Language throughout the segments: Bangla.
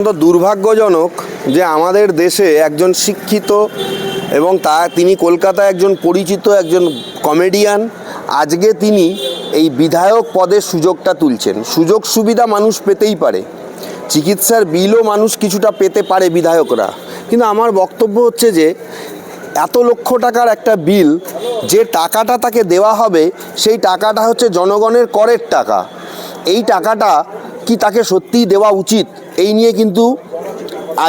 অত্যন্ত দুর্ভাগ্যজনক যে আমাদের দেশে একজন শিক্ষিত এবং তা তিনি কলকাতায় একজন পরিচিত একজন কমেডিয়ান আজকে তিনি এই বিধায়ক পদের সুযোগটা তুলছেন। সুযোগ সুবিধা মানুষ পেতেই পারে। চিকিৎসার বিলও মানুষ কিছুটা পেতে পারে বিধায়করা। কিন্তু আমার বক্তব্য হচ্ছে যে, এত লক্ষ টাকার একটা বিল যে টাকাটা তাকে দেওয়া হবে, সেই টাকাটা হচ্ছে জনগণের করের টাকা। এই টাকাটা কি তাকে সত্যিই দেওয়া উচিত? এই নিয়ে কিন্তু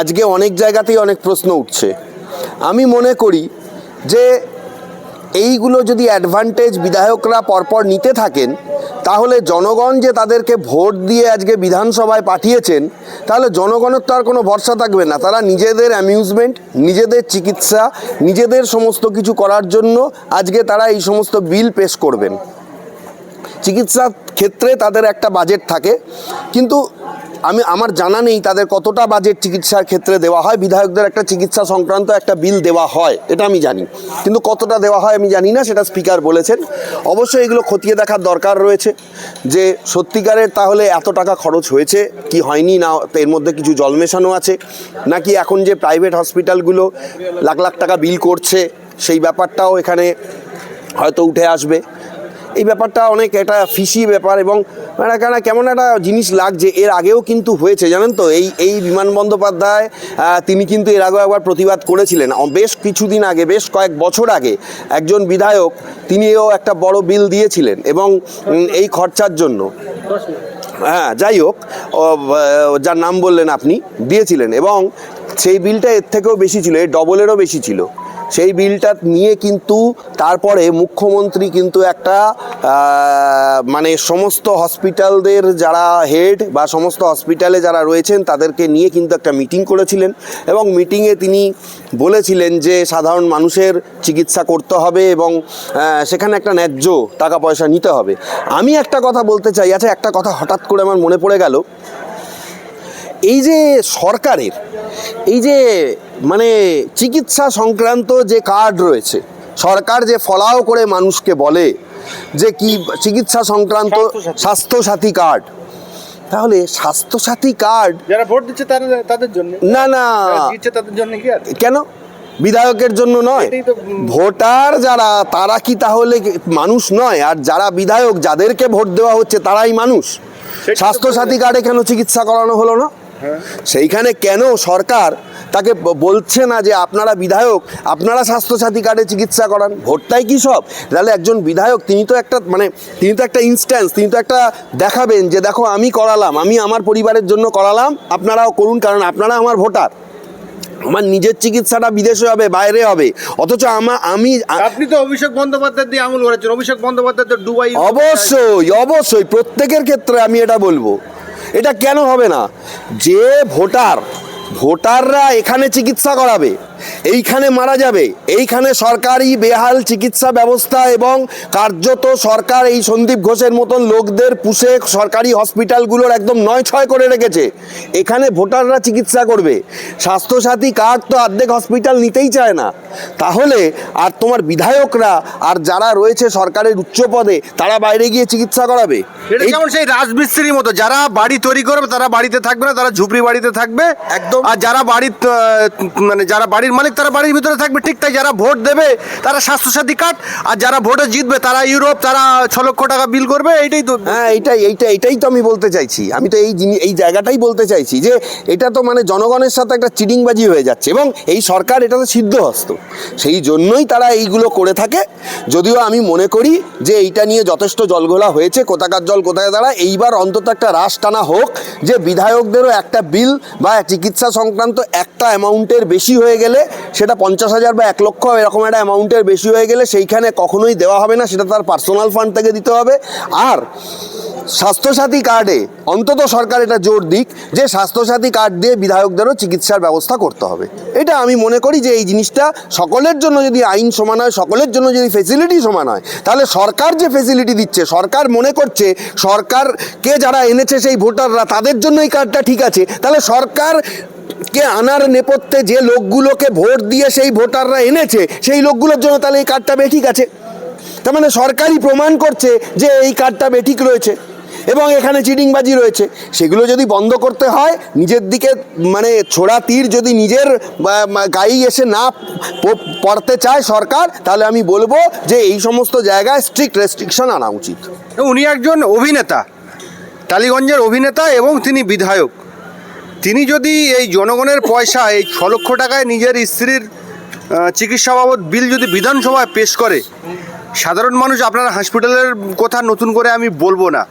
আজকে অনেক জায়গাতেই অনেক প্রশ্ন উঠছে। আমি মনে করি যে এইগুলো যদি অ্যাডভান্টেজ বিধায়করা পরপর নিতে থাকেন, তাহলে জনগণ যে তাদেরকে ভোট দিয়ে আজকে বিধানসভায় পাঠিয়েছেন, তাহলে জনগণের তো আর কোনো ভরসা থাকবে না। তারা নিজেদের অ্যামিউজমেন্ট নিজেদের চিকিৎসা, নিজেদের সমস্ত কিছু করার জন্য আজকে তারা এই সমস্ত বিল পেশ করবেন। চিকিৎসা ক্ষেত্রে তাদের একটা বাজেট থাকে। কিন্তু আমি, আমার জানা নেই তাদের কতটা বাজেট চিকিৎসার ক্ষেত্রে দেওয়া হয়। বিধায়কদের একটা চিকিৎসা সংক্রান্ত একটা বিল দেওয়া হয়, এটা আমি জানি। কিন্তু কতটা দেওয়া হয় আমি জানি না, সেটা স্পিকার বলেছেন। অবশ্যই এগুলো খতিয়ে দেখার দরকার রয়েছে যে, সত্যিকারের তাহলে এত টাকা খরচ হয়েছে, কি হয়নি না, এর মধ্যে কিছু জল মেশানো আছে, নাকি এখন যে প্রাইভেট হসপিটালগুলো লাখ লাখ টাকা বিল করছে, সেই ব্যাপারটাও এখানে হয়তো উঠে আসবে। এই ব্যাপারটা অনেক একটা ফিসি ব্যাপার এবং কেন কেমন একটা জিনিস লাগছে, এর আগেও কিন্তু হয়েছে, জানেন তো? এই এই বিমান বন্দ্যোপাধ্যায় তিনি কিন্তু এর আগেও একবার প্রতিবাদ করেছিলেন। বেশ কিছুদিন আগে, বেশ কয়েক বছর আগে একজন বিধায়ক, তিনিও একটা বড় বিল দিয়েছিলেন এবং এই খরচার জন্য। হ্যাঁ যাই হোক যার নাম বললেন আপনি, দিয়েছিলেন এবং সেই বিলটা এর থেকেও বেশি ছিল, এর ডবলেরও বেশি ছিল। সেই বিলটা নিয়ে কিন্তু তারপরে মুখ্যমন্ত্রী কিন্তু একটা মানে সমস্ত হসপিটালদের যারা হেড বা সমস্ত হসপিটালে যারা রয়েছেন তাদেরকে নিয়ে কিন্তু একটা মিটিং করেছিলেন এবং মিটিংয়ে তিনি বলেছিলেন যে সাধারণ মানুষের চিকিৎসা করতে হবে এবং সেখানে একটা ন্যায্য টাকা পয়সা নিতে হবে। আমি একটা কথা বলতে চাই আচ্ছা একটা কথা হঠাৎ করে আমার মনে পড়ে গেল। এই যে সরকারের, এই যে মানে চিকিৎসা সংক্রান্ত যে কার্ড রয়েছে সরকার যে ফলাও করে মানুষকে বলে যে কি চিকিৎসা সংক্রান্ত স্বাস্থ্যসাথী। কার্ড তাহলে স্বাস্থ্যসাথী কার্ড যারা ভোট দিচ্ছে তাদের তাদের জন্য? না না। দিচ্ছে তাদের জন্য কি কেন? বিধায়কের জন্য নয়। ভোটার যারা তারা কি তাহলে মানুষ নয়? আর যারা বিধায়ক যাদেরকে ভোট দেওয়া হচ্ছে তারাই মানুষ? স্বাস্থ্যসাথী কার্ডে কেন চিকিৎসা করানো হলো না। সেইখানে কেন সরকার তাকে বলছে না যে আপনারা বিধায়ক আপনারা স্বাস্থ্যসাথী কার্ডে চিকিৎসা করান? ভোটটাই কি সব? তাহলে একজন বিধায়ক তিনি তো একটা মানে তিনি তো একটা ইনস্ট্যান্স তিনি তো একটা দেখাবেন যে দেখো আমি করালাম আমি আমার পরিবারের জন্য করালাম আপনারাও করুন কারণ আপনারা আমার ভোটার। আমার নিজের চিকিৎসাটা বিদেশে হবে বাইরে হবে। অথচ আমা আমি আপনি তো অভিষেক বন্দ্যোপাধ্যায় দিয়ে আমল করেছেন। অভিষেক বন্দ্যোপাধ্যায় তো ডুবাই অবশ্যই অবশ্যই প্রত্যেকের ক্ষেত্রে আমি এটা বলব। এটা কেন হবে না? যে ভোটার ভোটাররা এখানে চিকিৎসা করাবে এইখানে মারা যাবে। এইখানে সরকারি বেহাল চিকিৎসা ব্যবস্থা এবং কার্যত সরকার এই সন্দীপ ঘোষের মতন লোকদের পুষে সরকারি হসপিটালগুলোর একদম নয় ছয় করে রেখেছে। এখানে ভোটাররা চিকিৎসা করবে। স্বাস্থ্যসাথী কার্ড তো অর্ধেক হসপিটাল নিতেই চায় না। তাহলে আর তোমার বিধায়করা আর যারা রয়েছে সরকারের উচ্চ পদে তারা বাইরে গিয়ে চিকিৎসা করাবে? যেমন সেই রাজমিস্ত্রির মতো যারা বাড়ি তৈরি করবে তারা বাড়িতে থাকবে না তারা ঝুপড়ি বাড়িতে থাকবে। একদম। আর যারা বাড়ির মানে যারা বাড়ির মালিক তারা বাড়ির ভিতরে থাকবে, ঠিক তাই যারা ভোট দেবে তারা স্বাস্থ্যসাথী কার্ড, আর যারা ভোটে জিতবে তারা ইউরোপ, তারা ছ লক্ষ টাকা বিল করবে, এইটাই তো হ্যাঁ এইটাই এইটা এটাই তো আমি বলতে চাইছি। আমি তো এই জিনিস এই জায়গাটাই বলতে চাইছি যে এটা তো মানে জনগণের সাথে একটা চিটিংবাজি হয়ে যাচ্ছে এবং এই সরকার এটা তো সিদ্ধহস্ত। সেই জন্যই তারা এইগুলো করে থাকে। যদিও আমি মনে করি যে এইটা নিয়ে যথেষ্ট জলঘোলা হয়েছে, কোথাকার জল কোথায় দাঁড়ায়, এইবার অন্তত একটা রাশ টানা হোক যে বিধায়কদেরও একটা বিল বা চিকিৎসা সংক্রান্ত একটা অ্যামাউন্টের বেশি হয়ে গেলে সেটা পঞ্চাশ হাজার বা এক লক্ষ এরকম একটা অ্যামাউন্টের বেশি হয়ে গেলে সেইখানে কখনোই দেওয়া হবে না, সেটা তার পার্সোনাল ফান্ড থেকে দিতে হবে। আর স্বাস্থ্যসাথী কার্ডে অন্তত সরকার এটা জোর দিক যে স্বাস্থ্যসাথী কার্ড দিয়ে বিধায়কদেরও চিকিৎসার ব্যবস্থা করতে হবে। এটা আমি মনে করি যে এই জিনিসটা সকলের জন্য যদি আইন সমান হয়, সকলের জন্য যদি ফেসিলিটি সমান হয়, তাহলে সরকার যে ফেসিলিটি দিচ্ছে, সরকার মনে করছে সরকারকে যারা এনেছে সেই ভোটাররা, তাদের জন্য এই কার্ডটা ঠিক আছে। তাহলে সরকার কে আনার নেপথ্যে যে লোকগুলোকে ভোট দিয়ে সেই ভোটাররা এনেছে, সেই লোকগুলোর জন্য তাহলে এই কার্ডটা বেঠিক আছে। তার মানে সরকারই প্রমাণ করছে যে এই কার্ডটা বেঠিক রয়েছে এবং এখানে চিটিংবাজি রয়েছে। সেগুলো যদি বন্ধ করতে হয়, নিজের দিকে মানে ছোড়া তীর যদি নিজের গায়েই এসে না পড়তে চায় সরকার, তাহলে আমি বলব যে এই সমস্ত জায়গায় স্ট্রিক্ট রেস্ট্রিকশন আনা উচিত। উনি একজন অভিনেতা, টালিগঞ্জের অভিনেতা এবং তিনি বিধায়ক। তিনি যদি এই জনগণের পয়সা, এই ছ লক্ষ টাকায় নিজের স্ত্রীর চিকিৎসা বাবদ বিল যদি বিধানসভায় পেশ করে, সাধারণ মানুষ আপনার হসপিটালের কথা নতুন করে আমি বলব না।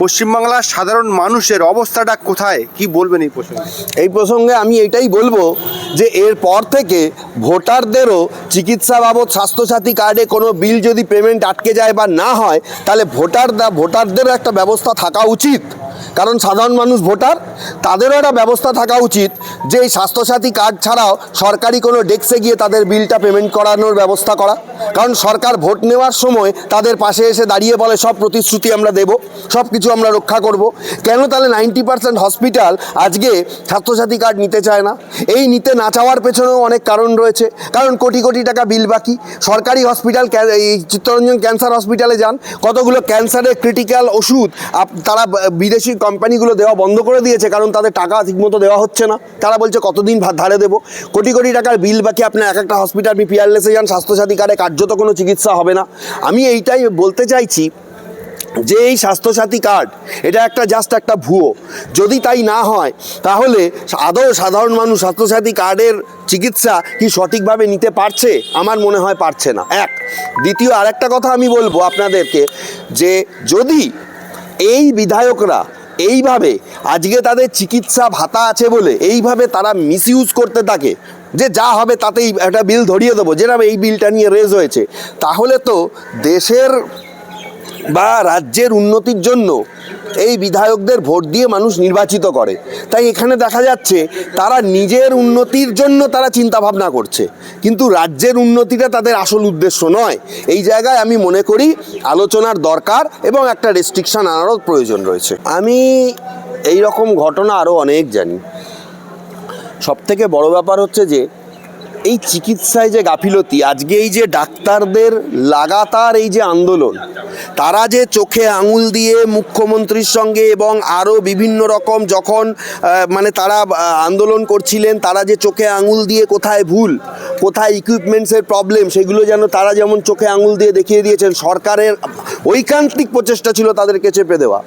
পশ্চিমবাংলার সাধারণ মানুষের অবস্থাটা কোথায়? কি বলবেন এই প্রসঙ্গে? এই প্রসঙ্গে আমি এটাই বলব যে এরপর থেকে ভোটারদেরও চিকিৎসা বাবদ স্বাস্থ্যসাথী কার্ডে কোনো বিল যদি পেমেন্ট আটকে যায় বা না হয়, তাহলে ভোটার ভোটারদেরও একটা ব্যবস্থা থাকা উচিত। কারণ সাধারণ মানুষ, ভোটার, তাদেরও একটা ব্যবস্থা থাকা উচিত যে এই স্বাস্থ্যসাথী কার্ড ছাড়াও সরকারি কোনো ডেস্কে গিয়ে তাদের বিলটা পেমেন্ট করানোর ব্যবস্থা করা। কারণ সরকার ভোট নেওয়ার সময় তাদের পাশে এসে দাঁড়িয়ে বলে, সব প্রতিশ্রুতি আমরা দেব সব কিছু আমরা রক্ষা করব। কেন তাহলে নাইনটি পার্সেন্ট হসপিটাল আজকে স্বাস্থ্যসাথী কার্ড নিতে চায় না? এই নিতে না চাওয়ার পেছনেও অনেক কারণ রয়েছে। কারণ কোটি কোটি টাকা বিল বাকি। সরকারি হসপিটাল এই চিত্তরঞ্জন ক্যান্সার হসপিটালে যান। কতগুলো ক্যান্সারের ক্রিটিক্যাল ওষুধ তারা বিদেশি কোম্পানিগুলো দেওয়া বন্ধ করে দিয়েছে, কারণ তাদের টাকা ঠিকমতো দেওয়া হচ্ছে না। তারা বলছে, কতদিন ধারে দেবো? কোটি কোটি টাকার বিল বাকি, আপনার এক একটা হসপিটাল আপনি পিয়ারলেসে যান, স্বাস্থ্যসাথী কার্ডে কার্যত কোনো চিকিৎসা হবে না। আমি এইটাই বলতে চাইছি যে, এই স্বাস্থ্যসাথী কার্ড, এটা একটা জাস্ট একটা ভুয়ো। যদি তাই না হয়, তাহলে আদৌ সাধারণ মানুষ স্বাস্থ্যসাথী কার্ডের চিকিৎসা কি সঠিকভাবে নিতে পারছে? আমার মনে হয় পারছে না। এক। দ্বিতীয়, আরেকটা কথা আমি বলব আপনাদেরকে, যে যদি এই বিধায়করা এইভাবে আজকে তাদের চিকিৎসা ভাতা আছে বলে এইভাবে তারা মিসইউজ করতে থাকে। যে যা হবে তাতেই একটা বিল ধরিয়ে দেবো। যেরকম এই বিলটা নিয়ে রেজ হয়েছে। তাহলে তো দেশের বা রাজ্যের উন্নতির জন্য এই বিধায়কদের ভোট দিয়ে মানুষ নির্বাচিত করে। তাই এখানে দেখা যাচ্ছে তারা নিজের উন্নতির জন্য তারা চিন্তা ভাবনা করছে। কিন্তু রাজ্যের উন্নতিটা তাদের আসল উদ্দেশ্য নয়। এই জায়গায় আমি মনে করি আলোচনার দরকার এবং একটা রেস্ট্রিকশন আনারও প্রয়োজন রয়েছে। আমি এই রকম ঘটনা আরও অনেক জানি। সব থেকে বড় ব্যাপার হচ্ছে যে এই চিকিৎসায় যে গাফিলতি, আজকে এই যে ডাক্তারদের লাগাতার এই যে আন্দোলন, তারা যে চোখে আঙুল দিয়ে মুখ্যমন্ত্রীর সঙ্গে এবং আরও বিভিন্ন রকম যখন মানে তারা আন্দোলন করছিলেন, তারা যে চোখে আঙুল দিয়ে কোথায় ভুল কোথায় ইকুইপমেন্টসের প্রবলেম সেগুলো যেন তারা যেমন চোখে আঙুল দিয়ে দেখিয়ে দিয়েছেন, সরকারের ঐকান্তিক প্রচেষ্টা ছিল তাদেরকে চেপে দেওয়া।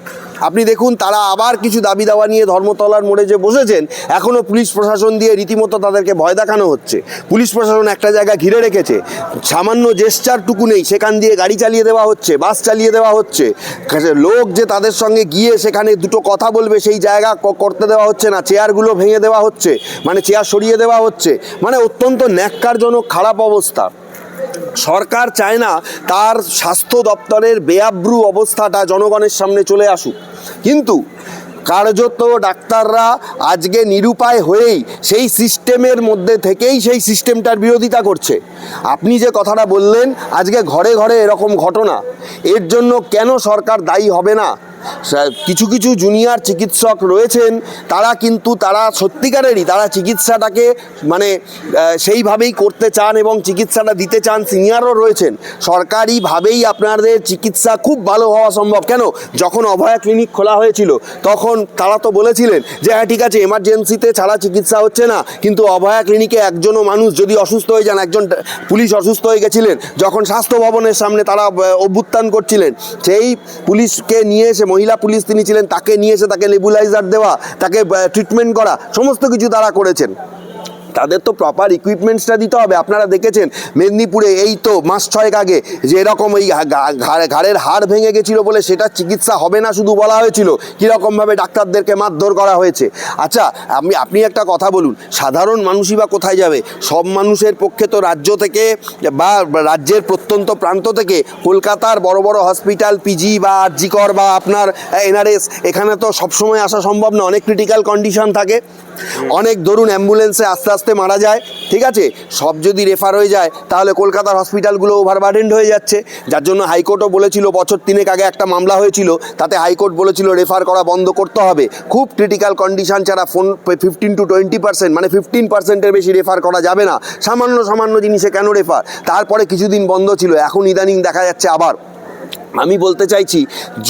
আপনি দেখুন, তারা আবার কিছু দাবি দাওয়া নিয়ে ধর্মতলার মোড়ে যে বসেছেন এখনও পুলিশ প্রশাসন দিয়ে রীতিমতো তাদেরকে ভয় দেখানো হচ্ছে। পুলিশ প্রশাসন একটা জায়গা ঘিরে রেখেছে, সামান্য জেস্টারটুকু নেই, সেখান দিয়ে গাড়ি চালিয়ে দেওয়া হচ্ছে, বাস চালিয়ে দেওয়া হচ্ছে। লোক যে তাদের সঙ্গে গিয়ে সেখানে দুটো কথা বলবে, সেই জায়গা করতে দেওয়া হচ্ছে না চেয়ারগুলো ভেঙে দেওয়া হচ্ছে মানে চেয়ার সরিয়ে দেওয়া হচ্ছে মানে অত্যন্ত ন্যাক্কারজনক খারাপ অবস্থা। সরকার চায় না তার স্বাস্থ্য দপ্তরের বেআব্রু অবস্থাটা জনগণের সামনে চলে আসুক। কিন্তু কার্যত ডাক্তাররা আজকে নিরুপায় হয়েই সেই সিস্টেমের মধ্যে থেকেই সেই সিস্টেমটার বিরোধিতা করছে। আপনি যে কথাটা বললেন, আজকে ঘরে ঘরে এরকম ঘটনা, এর জন্য কেন সরকার দায়ী হবে না? কিছু কিছু জুনিয়র চিকিৎসক রয়েছেন, তারা কিন্তু তারা সত্যিকারেরই তারা চিকিৎসাটাকে মানে সেইভাবেই করতে চান এবং চিকিৎসাটা দিতে চান সিনিয়রও রয়েছেন। সরকারিভাবেই আপনাদের চিকিৎসা খুব ভালো হওয়া সম্ভব। কেন? যখন অভয়া ক্লিনিক খোলা হয়েছিল, তখন তারা তো বলেছিলেন যে হ্যাঁ ঠিক আছে এমার্জেন্সিতে ছাড়া চিকিৎসা হচ্ছে না। কিন্তু অভয়া ক্লিনিকে একজনও মানুষ যদি অসুস্থ হয়ে যান, একজন পুলিশ অসুস্থ হয়ে গেছিলেন, যখন স্বাস্থ্য ভবনের সামনে তারা অভ্যুত্থান করছিলেন, সেই পুলিশকে নিয়ে এসে মহিলা পুলিশ তিনি ছিলেন, তাকে নিয়ে এসে তাকে নেবুলাইজার দেওয়া, তাকে ট্রিটমেন্ট করা, সমস্ত কিছু তারা করেছেন। তাদের তো প্রপার ইকুইপমেন্টসটা দিতে হবে। আপনারা দেখেছেন, মেদিনীপুরে এই তো মাস ছয়েক আগে যে এরকম ঘাড়- ঘাড়ের হাড় ভেঙে গেছিল বলে সেটা চিকিৎসা হবে না শুধু বলা হয়েছিল, কীরকমভাবে ডাক্তারদেরকে মারধর করা হয়েছে। আচ্ছা আপনি আপনি একটা কথা বলুন, সাধারণ মানুষই বা কোথায় যাবে? সব মানুষের পক্ষে তো রাজ্য থেকে বা রাজ্যের প্রত্যন্ত প্রান্ত থেকে কলকাতার বড় বড় হসপিটাল পিজি বা আরজিকর বা আপনার এনআরএস এখানে তো সবসময় আসা সম্ভব না। অনেক ক্রিটিক্যাল কন্ডিশন থাকে। অনেক ধরুন অ্যাম্বুলেন্সে আস্তে মারা যায়, ঠিক আছে? সব যদি রেফার হয়ে যায়, তাহলে কলকাতার হসপিটালগুলো ওভারবার্ডেন্ড হয়ে যাচ্ছে। যার জন্য হাইকোর্টও বলেছিল, বছর তিনেক আগে একটা মামলা হয়েছিল, তাতে হাইকোর্ট বলেছিল রেফার করা বন্ধ করতে হবে। খুব ক্রিটিক্যাল কন্ডিশন ছাড়া phone fifteen to twenty percent মানে ফিফটিন পার্সেন্টের বেশি রেফার করা যাবে না। সামান্য সামান্য জিনিসে কেন রেফার তারপরে কিছুদিন বন্ধ ছিল, এখন ইদানিং দেখা যাচ্ছে আবার। আমি বলতে চাইছি,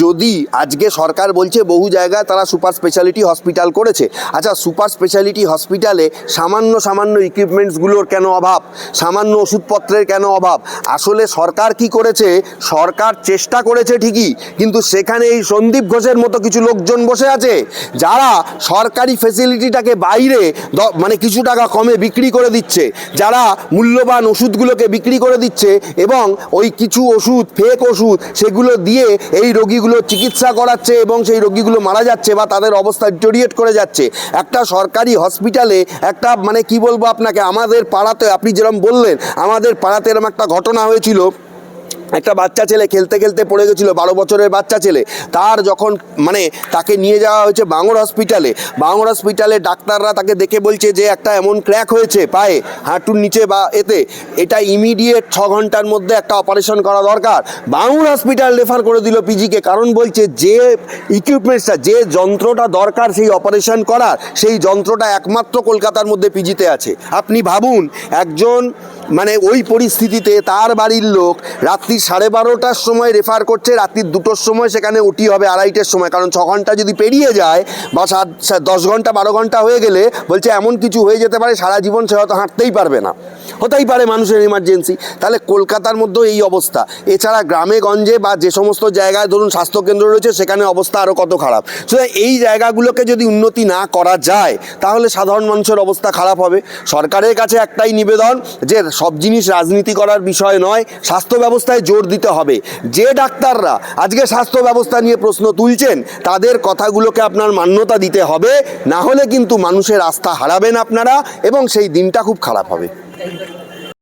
যদি আজকে সরকার বলছে বহু জায়গায় তারা সুপার স্পেশালিটি হসপিটাল করেছে আচ্ছা সুপার স্পেশালিটি হসপিটালে সামান্য সামান্য ইকুইপমেন্টসগুলোর কেন অভাব? সামান্য ওষুধপত্রের কেন অভাব? আসলে সরকার কি করেছে? সরকার চেষ্টা করেছে ঠিকই, কিন্তু সেখানে এই সন্দীপ ঘোষের মতো কিছু লোকজন বসে আছে, যারা সরকারি ফেসিলিটিটাকে বাইরে মানে কিছু টাকা কমে বিক্রি করে দিচ্ছে, যারা মূল্যবান ওষুধগুলোকে বিক্রি করে দিচ্ছে এবং ওই কিছু ওষুধ ফেক ওষুধ সেগুলো দিয়ে এই রোগীগুলো চিকিৎসা করাচ্ছে এবং সেই রোগীগুলো মারা যাচ্ছে বা তাদের অবস্থা ডিটোরিয়েট করে যাচ্ছে। একটা সরকারি হসপিটালে একটা মানে কি বলব আপনাকে, আমাদের পাড়াতে আপনি যেরকম বললেন, আমাদের পাড়াতে এরকম একটা ঘটনা হয়েছিল। একটা বাচ্চা ছেলে খেলতে খেলতে পড়ে গেছিল, বারো বছরের বাচ্চা ছেলে। তার যখন মানে তাকে নিয়ে যাওয়া হয়েছে বাঙর হসপিটালে বাঙর হসপিটালে ডাক্তাররা তাকে দেখে বলছে যে একটা এমন ক্র্যাক হয়েছে পায়ে, হাঁটুর নিচে বা এতে। এটা ইমিডিয়েট ছ ঘণ্টার মধ্যে একটা অপারেশন করা দরকার। বাঙুর হসপিটাল রেফার করে দিল পিজিকে, কারণ বলছে যে ইকুইপমেন্টসটা যে যন্ত্রটা দরকার সেই অপারেশন করার, সেই যন্ত্রটা একমাত্র কলকাতার মধ্যে পিজিতে আছে। আপনি ভাবুন, একজন মানে ওই পরিস্থিতিতে তার বাড়ির লোক রাত্রি সাড়ে বারোটার সময় রেফার করছে রাত্রির দুটোর সময় সেখানে ওটি হবে আড়াইটের সময়। কারণ ছ ঘণ্টা যদি পেরিয়ে যায় বা সাত- দশ ঘণ্টা, বারো ঘণ্টা হয়ে গেলে বলছে এমন কিছু হয়ে যেতে পারে, সারা জীবন সে হয়তো হাঁটতেই পারবে না। হতেই পারে মানুষের ইমার্জেন্সি তাহলে কলকাতার মধ্যেও এই অবস্থা। এছাড়া গ্রামে, গঞ্জে বা যে সমস্ত জায়গায় ধরুন স্বাস্থ্যকেন্দ্র রয়েছে, সেখানে অবস্থা আরও কত খারাপ। সুতরাং এই জায়গাগুলোকে যদি উন্নতি না করা যায়, তাহলে সাধারণ মানুষের অবস্থা খারাপ হবে। সরকারের কাছে একটাই নিবেদন যে, সব জিনিস রাজনীতি করার বিষয় নয়, স্বাস্থ্য ব্যবস্থায় জোর দিতে হবে। যে ডাক্তাররা আজকে স্বাস্থ্য ব্যবস্থা নিয়ে প্রশ্ন তুলছেন, তাদের কথাগুলোকে আপনার মান্যতা দিতে হবে। না হলে কিন্তু মানুষের আস্থা হারাবেন আপনারা এবং সেই দিনটা খুব খারাপ হবে। Gracias.